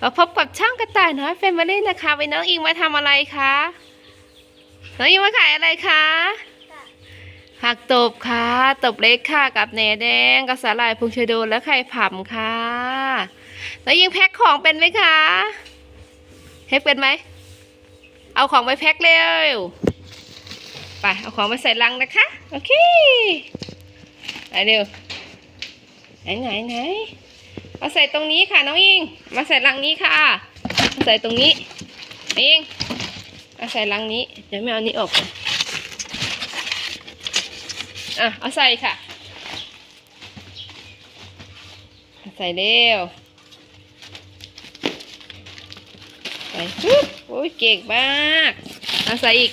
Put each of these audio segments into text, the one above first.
มาพบกับช่างกระต่ายน้อยแฟมิลี่นะคะวันนี้น้องอิงมาทำอะไรคะน้องอิงมาขายอะไรคะผักตบค่ะตบเล็กค่ะกับแหนแดงกับสาหร่ายพุงชโดและไข่ผํค่ะน้องอิงแพ็คของเป็นไหมคะแพ็คเป็นไหมเอาของไปแพ็คเร็วไปเอาของไปใส่ลังนะคะโอเคไปเร็วไหนไหนไหน เอาใส่ตรงนี้ค่ะน้องอิง มาใส่ลังนี้ค่ะ มาใส่ตรงนี้อิงมาใส่ลังนี้ เดี๋ยวไม่เอานี้ออกอะเอาใส่ค่ะ ใส่เร็ว ใส่ปึ๊บโอ้ยเก่งมากเอาใส่อีก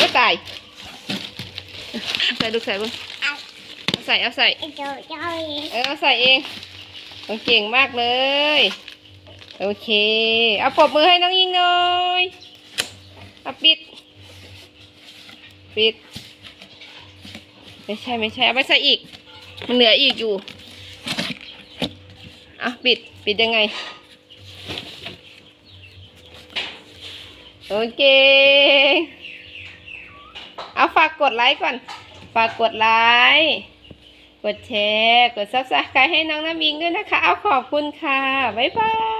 ก็ตาย ใส่ลูกใส่บุญเอา ใส่เอาใส่ไอ้เจ้าเจ้าเออเอาใส่เองโอ้เก่งมากเลย โอเค เอาปรบมือให้น้องยิงหน่อยเอาปิด ปิด ไม่ใช่ไม่ใช่เอาไปใส่อีก มันเหลืออีกอยู่อะปิดปิดยังไง โอเค เอาฝากกดไลค์ก่อน ฝากกดไลค์ กดแชร์ กดซับสไครต์ให้น้องน้ำมิงด้วยนะคะ เอาขอบคุณค่ะ บ๊ายบาย